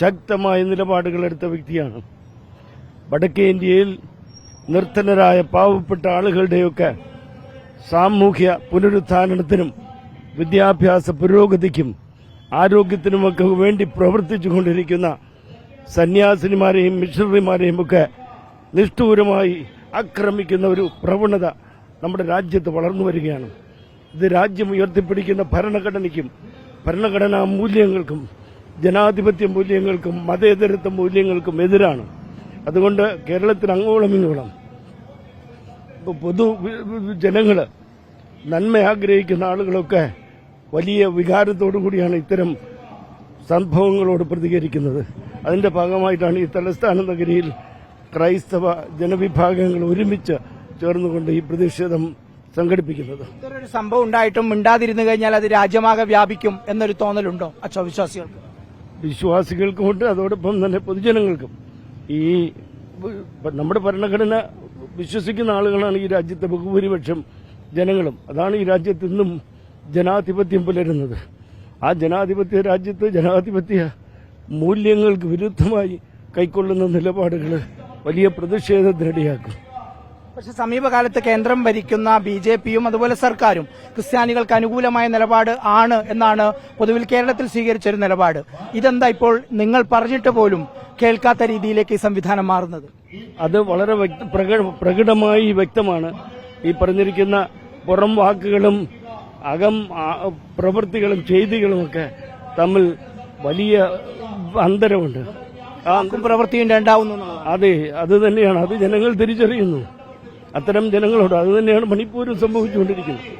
ശക്തമായ നിലപാടുകൾ എടുത്ത വ്യക്തിയാണ്. വടക്കേ ഇന്ത്യയിൽ നിർത്തനരായ പാവപ്പെട്ട ആളുകളുടെയൊക്കെ സാമൂഹ്യ പുനരുത്ഥാനത്തിനും വിദ്യാഭ്യാസ പുരോഗതിക്കും ആരോഗ്യത്തിനുമൊക്കെ വേണ്ടി പ്രവർത്തിച്ചു കൊണ്ടിരിക്കുന്ന സന്യാസിനിമാരെയും മിഷണറിമാരെയും ഒക്കെ നിഷ്ഠൂരമായി ആക്രമിക്കുന്ന ഒരു പ്രവണത നമ്മുടെ രാജ്യത്ത് വളർന്നു വരികയാണ്. ഇത് രാജ്യം ഉയർത്തിപ്പിടിക്കുന്ന ഭരണഘടനയ്ക്കും ഭരണഘടനാ മൂല്യങ്ങൾക്കും ജനാധിപത്യ മൂല്യങ്ങൾക്കും മതേതരത്വ മൂല്യങ്ങൾക്കും എതിരാണ്. അതുകൊണ്ട് കേരളത്തിൽ അങ്ങോളം ഇങ്ങോളം പൊതു ജനങ്ങൾ നന്മ ആഗ്രഹിക്കുന്ന ആളുകളൊക്കെ വലിയ വികാരത്തോടു കൂടിയാണ് ഇത്തരം സംഭവങ്ങളോട് പ്രതികരിക്കുന്നത്. അതിന്റെ ഭാഗമായിട്ടാണ് ഈ തലസ്ഥാന നഗരിയിൽ ക്രൈസ്തവ ജനവിഭാഗങ്ങൾ ഒരുമിച്ച് ചേർന്നുകൊണ്ട് ഈ പ്രതിഷേധം സംഘടിപ്പിക്കുന്നത്. ഇത്തരൊരു സംഭവം ഉണ്ടായിട്ടും മിണ്ടാതിരുന്നു കഴിഞ്ഞാൽ അത് രാജ്യമാകെ വ്യാപിക്കും എന്നൊരു തോന്നലുണ്ടോ? അച്ഛോ വിശ്വാസികൾക്ക്? വിശ്വാസികൾക്കുമുണ്ട് അതോടൊപ്പം തന്നെ പൊതുജനങ്ങൾക്കും. ഈ നമ്മുടെ ഭരണഘടന വിശ്വസിക്കുന്ന ആളുകളാണ് ഈ രാജ്യത്തെ ബഹുഭൂരിപക്ഷം ജനങ്ങളും. അതാണ് ഈ രാജ്യത്ത് ഇന്നും ജനാധിപത്യം പുലരുന്നത്. ആ ജനാധിപത്യ രാജ്യത്ത് ജനാധിപത്യ മൂല്യങ്ങൾക്ക് വിരുദ്ധമായി കൈക്കൊള്ളുന്ന നിലപാടുകൾ വലിയ പ്രതിഷേധത്തിനിടയാക്കും. പക്ഷെ സമീപകാലത്ത് കേന്ദ്രം ഭരിക്കുന്ന ബി ജെ പിയും അതുപോലെ സർക്കാരും ക്രിസ്ത്യാനികൾക്ക് അനുകൂലമായ നിലപാട് ആണ് എന്നാണ് പൊതുവിൽ കേരളത്തിൽ സ്വീകരിച്ച ഒരു നിലപാട്. ഇതെന്താ ഇപ്പോൾ നിങ്ങൾ പറഞ്ഞിട്ട് പോലും കേൾക്കാത്ത രീതിയിലേക്ക് ഈ സംവിധാനം മാറുന്നത്? അത് വളരെ പ്രകടമായി വ്യക്തമാണ്. ഈ പറഞ്ഞിരിക്കുന്ന പുറം വാക്കുകളും അകം പ്രവൃത്തികളും ചെയ്തികളുമൊക്കെ തമ്മിൽ വലിയ അന്തരമുണ്ട്. പ്രവൃത്തിയും രണ്ടാവുന്നു. അതെ അത് തന്നെയാണ്. അത് ജനങ്ങൾ തിരിച്ചറിയുന്നു. അത്തരം ജനങ്ങളോട് അത് തന്നെയാണ് മണിപ്പൂരിൽ സംഭവിച്ചുകൊണ്ടിരിക്കുന്നത്.